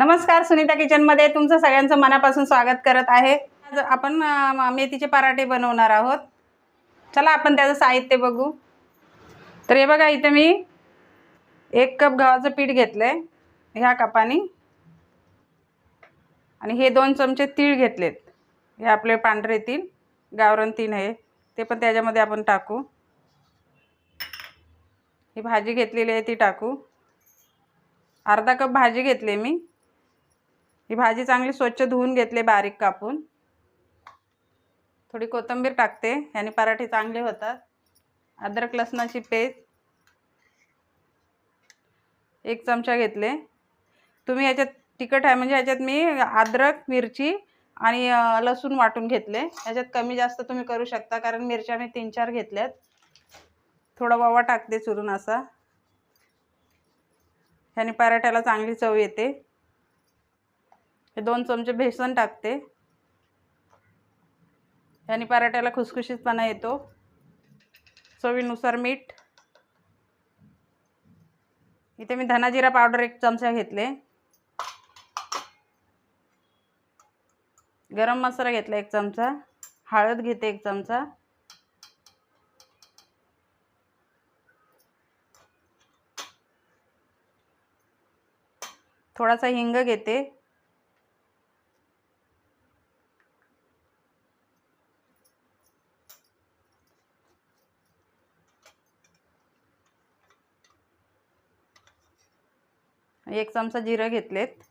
नमस्कार सुनीता किचनमध्ये तुमचं सगळ्यांचं मनापासून स्वागत करत आहे. आज आपण मेथीचे पराठे बनवणार आहोत. चला आपण त्याचं साहित्य बघू. तर हे बघा इथं मी एक कप गव्हाचं पीठ घेतलं आहे ह्या कपाने. आणि हे दोन चमचे तीळ घेतलेत. हे आपले पांढरे तीळ गावरण तीळ आहे. ते पण त्याच्यामध्ये आपण टाकू. ही भाजी घेतलेली आहे ती टाकू. अर्धा कप भाजी घेतली मी. ही भाजी चांगली स्वच्छ धुवून घेतली बारीक कापून. थोडी कोथिंबीर टाकते. याने पराठे चांगले होतात. अद्रक लसणाची पेस्ट. एक चमचा घेतले. तुम्ही याच्यात तिखट आहे म्हणजे याच्यात मी अद्रक मिरची आणि लसूण वाटून घेतले. याच्यात कमी जास्त तुम्ही करू शकता कारण मिरच्या मी तीन चार घेतल्यात. थोडा ववा टाकते चुरून असा. ह्याने पराठ्याला चांगली चव येते. हे दोन चमचे बेसन टाकते. याने पराठ्याला खुसखुशीतपणा येतो. चवीनुसार मीठ. इथे मी धनाजिरा पावडर एक चमचा घेतले. गरम मसाला घेतला एक चमचा. हळद घेते एक चमचा. थोडासा हिंग घेते. एक चमचा जिरं घेतलेत.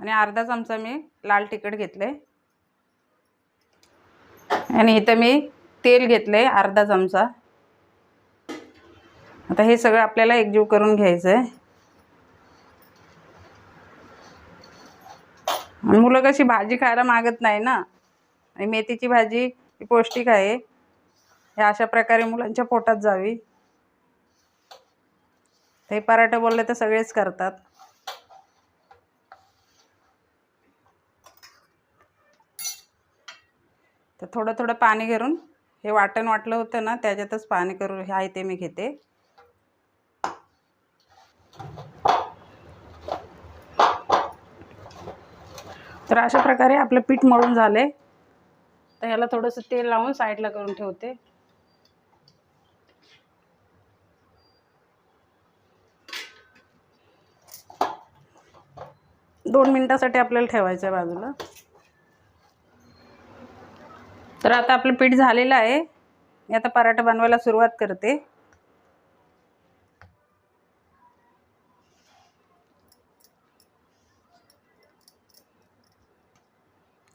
आणि अर्धा चमचा मी लाल तिखट घेतले. आणि इथं मी तेल घेतले अर्धा चमचा. आता हे सगळं आपल्याला एकजीव करून घ्यायचं आहे आणि मुलं कशी भाजी खायला मागत नाही ना? आणि मेथीची भाजी ही पौष्टिक आहे. हे अशा प्रकारे मुलांच्या पोटात जावी. ते पराठे बोलले तर सगळेच करतात. तर थोडं थोडं पाणी घेऊन हे वाटण वाटलं होतं ना त्याच्यातच पाणी करून हे आहे ते मी घेते. तर अशा प्रकारे आपलं पीठ मळून झाले. तर ह्याला थोडंसं तेल लावून साईडला करून ठेवते. दोन मिनटासाठी आपल्याला ठेवायचं आहे बाजूला. तर आता आपलं पीठ झालेलं आहे. मी आता पराठा बनवायला सुरुवात करते.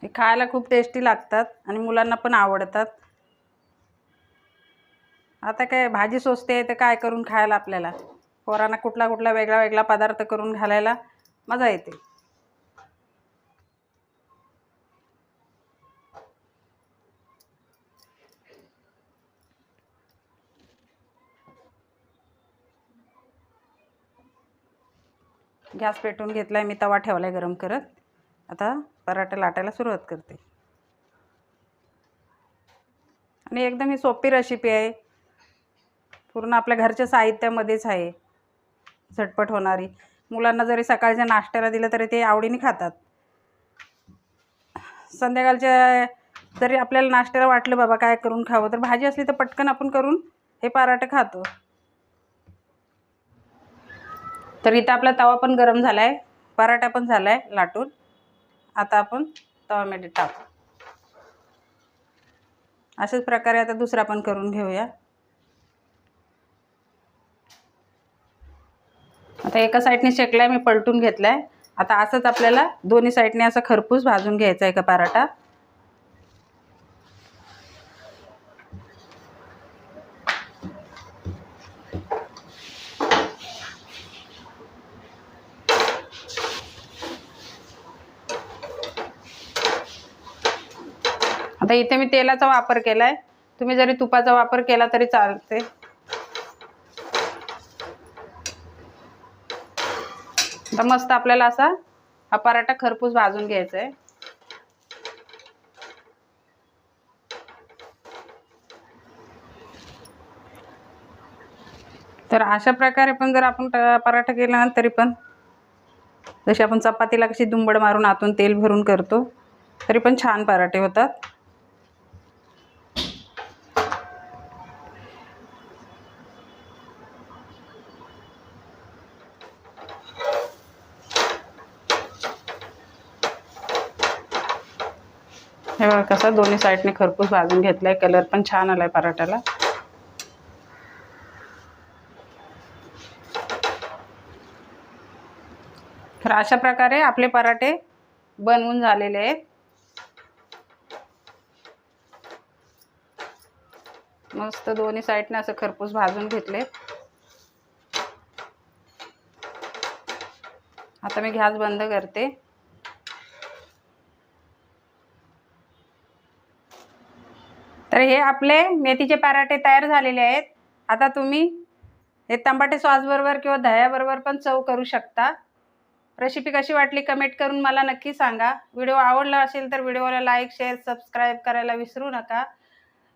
हे खायला खूप टेस्टी लागतात आणि मुलांना पण आवडतात. आता काय भाजी सोचते तर काय करून खायला आपल्याला? पोरांना कुठला कुठला वेगळा वेगळा पदार्थ करून घालायला मजा येते. गॅस पेटवून घेतला आहे मी तवा ठेवला आहे गरम करत. आता पराठा लाटायला सुरुवात करते. आणि एकदम ही सोपी रेसिपी आहे. पूर्ण आपल्या घरच्या साहित्यामध्येच आहे. झटपट होणारी. मुलांना जरी सकाळच्या नाश्त्याला दिलं तरी ते आवडीने खातात. संध्याकाळच्या जरी आपल्याला नाश्त्याला वाटलं बाबा काय करून खावं? तर भाजी असली तर पटकन आपण करून हे पराठे खातो. तर इथं आपला तवा पण गरम झाला आहे पराठा पण झाला आहे लाटून. आता आपण तव्यामध्ये टाकू. अशाच प्रकारे आता दुसरा पण करून घेऊया. आता एका साईडने शेकला मी पलटून घेतला आहे आता असंच आपल्याला दोन्ही साईडने असं खरपूस भाजून घ्यायचा आहे का पराठा? आता इथे मी तेलाचा वापर केला आहे तुम्ही जरी तुपाचा वापर केला तरी चालते आता मस्त आपल्याला असा हा पराठा खरपूस भाजून घ्यायचा आहे तर अशा प्रकारे पण जर आपण पराठा केला ना तरी पण जशी आपण चपातीला कशी दुंबड मारून आतून तेल भरून करतो तरी पण छान पराठे होतात. हे बघा कसं दोन्ही साईडने खरपूस भाजून घेतलाय. कलर पण छान आलाय पराठ्याला. तर अशा प्रकारे आपले पराठे बनवून झालेले आहेत. मस्त दोन्ही साईडने असं खरपूस भाजून घेतले. आता मी गॅस बंद करते. तर हे आपले मेथीचे पराठे तयार झालेले आहेत. आता तुम्ही हे तंबाटे सॉसबरोबर किंवा दह्याबरोबर पण चव करू शकता. रेसिपी कशी वाटली कमेंट करून मला नक्की सांगा. व्हिडिओ आवडला असेल तर व्हिडिओला लाईक शेअर सबस्क्राईब करायला विसरू नका.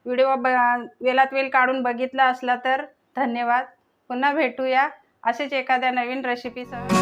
व्हिडिओ ब वेलात वेल काढून बघितला असला तर धन्यवाद. पुन्हा भेटूया असेच एखाद्या नवीन रेसिपीसह.